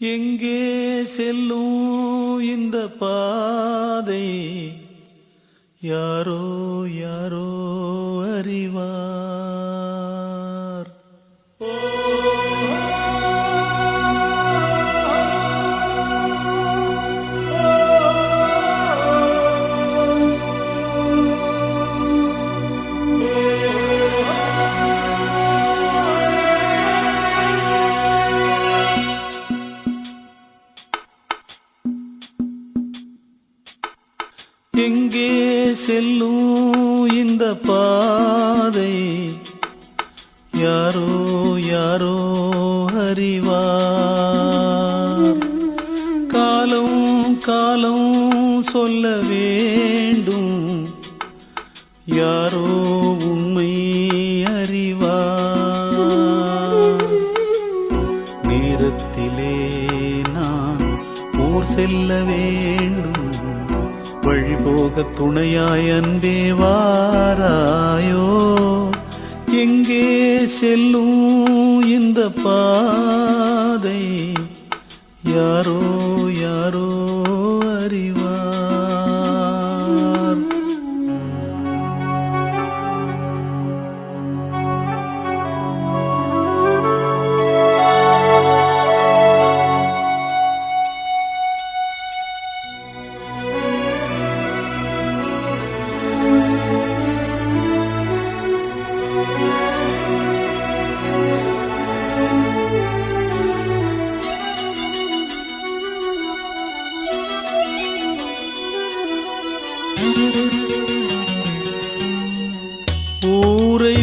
எங்கே செல்லும் இந்த பாதை? யாரோ யாரோ அறிவா எங்கே செல்லும் இந்த பாதை யாரோ யாரோ அறிவா காலம் காலம் சொல்ல வேண்டும். யாரோ உண்மை அறிவா நேரத்திலே நான் ஊர் செல்ல வேண்டும். வழிபோக துணையாய் அன்பே வாராயோ. எங்கே செல்லும் இந்த பாதை? யாரோ யாரோ.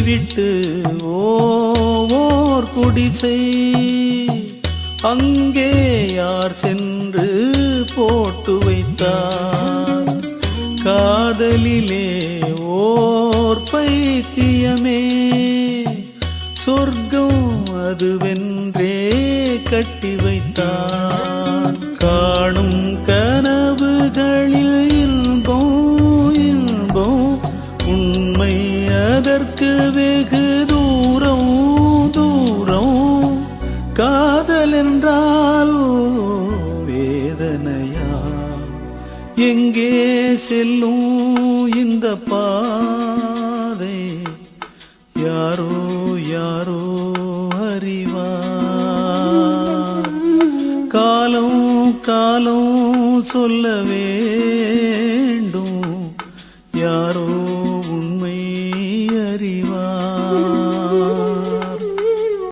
விட்டு ஓர் குடிசை. அங்கே யார் சென்று போட்டு வைத்தார்? காதலிலே ஓர் பைத்தியமே. சொர்க்கம் அதுவென்றே கட்டி வைத்தார். காணும் க வெகு தூரம் தூரம். காதல் என்றால் வேதனையா? எங்கே செல்லும் இந்த பாதை? யாரோ யாரோ அறிவா? காலம் காலம் சொல்ல வேண்டும். யாரோ